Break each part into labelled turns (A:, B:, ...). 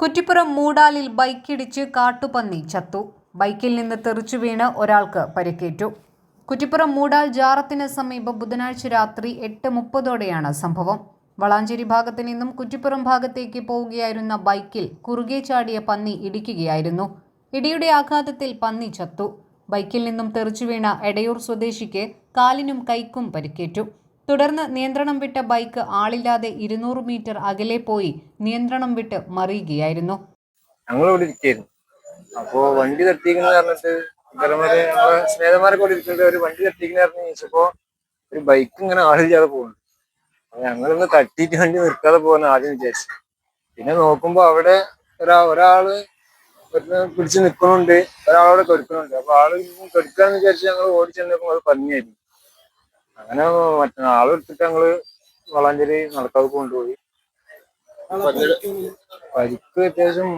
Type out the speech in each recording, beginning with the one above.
A: കുറ്റിപ്പുറം മൂടാലിൽ ബൈക്കിടിച്ച് കാട്ടുപന്നി ചത്തു. ബൈക്കിൽ നിന്ന് തെറിച്ചു വീണ് ഒരാൾക്ക് പരിക്കേറ്റു. കുറ്റിപ്പുറം മൂടാൽ ജാറത്തിന് സമീപം ബുധനാഴ്ച രാത്രി എട്ട് മുപ്പതോടെയാണ് സംഭവം. വളാഞ്ചേരി ഭാഗത്തു നിന്നും കുറ്റിപ്പുറം ഭാഗത്തേക്ക് പോവുകയായിരുന്ന ബൈക്കിൽ കുറുകെ ചാടിയ പന്നി ഇടിക്കുകയായിരുന്നു. ഇടിയുടെ ആഘാതത്തിൽ പന്നി ചത്തു. ബൈക്കിൽ നിന്നും തെറിച്ചു വീണ എടയൂർ സ്വദേശിക്ക് കാലിനും കൈക്കും പരിക്കേറ്റു. തുടർന്ന് നിയന്ത്രണം വിട്ട ബൈക്ക് ആളില്ലാതെ ഇരുന്നൂറ് മീറ്റർ അകലെ പോയി നിയന്ത്രണം വിട്ട് മറിയുകയായിരുന്നു.
B: ഞങ്ങൾ ഇവിടെ ഇരിക്കായിരുന്നു. അപ്പോ വണ്ടി തട്ടിക്കുന്ന പറഞ്ഞിട്ട് ഇവരന്മാര് ഞങ്ങളെ ഇരിക്കുന്നുണ്ട്. ഒരു വണ്ടി തട്ടിക്കുന്ന പറഞ്ഞ് ഒരു ബൈക്ക് ഇങ്ങനെ ആളില്ലാതെ പോകുന്നു. ഞങ്ങളിന്ന് തട്ടിയിട്ട് വണ്ടി നിർത്താതെ പോകുന്ന ആദ്യം വിചാരിച്ചു. പിന്നെ നോക്കുമ്പോ അവിടെ ഒരാ ഒരാൾ പിടിച്ച് നിൽക്കുന്നുണ്ട് ഒരാളവിടെ കെടുക്കുന്നുണ്ട്. അപ്പൊ ആൾ കെടുക്കാന്ന് വിചാരിച്ച് ഞങ്ങൾ ഓടി ചെന്നപ്പോ അത് പന്നിയായിരുന്നു. അങ്ങനെ മറ്റേ ആളെടുത്തിട്ട് ഞങ്ങൾ വളാഞ്ചേരി നടക്കാവ് കൊണ്ടുപോയി. പരിക്ക് അത്യാവശ്യം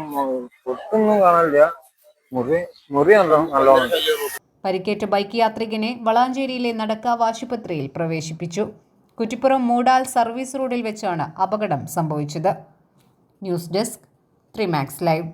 B: പൊട്ടൊന്നും കാണാനില്ല. മുറി മുറി നല്ല നല്ലോണം.
A: പരിക്കേറ്റ ബൈക്ക് യാത്രികനെ വളാഞ്ചേരിയിലെ നടക്കാവ് ആശുപത്രിയിൽ പ്രവേശിപ്പിച്ചു. കുറ്റിപ്പുറം മൂടാൽ സർവീസ് റോഡിൽ വെച്ചാണ് അപകടം സംഭവിച്ചത്. News desk Trimax live.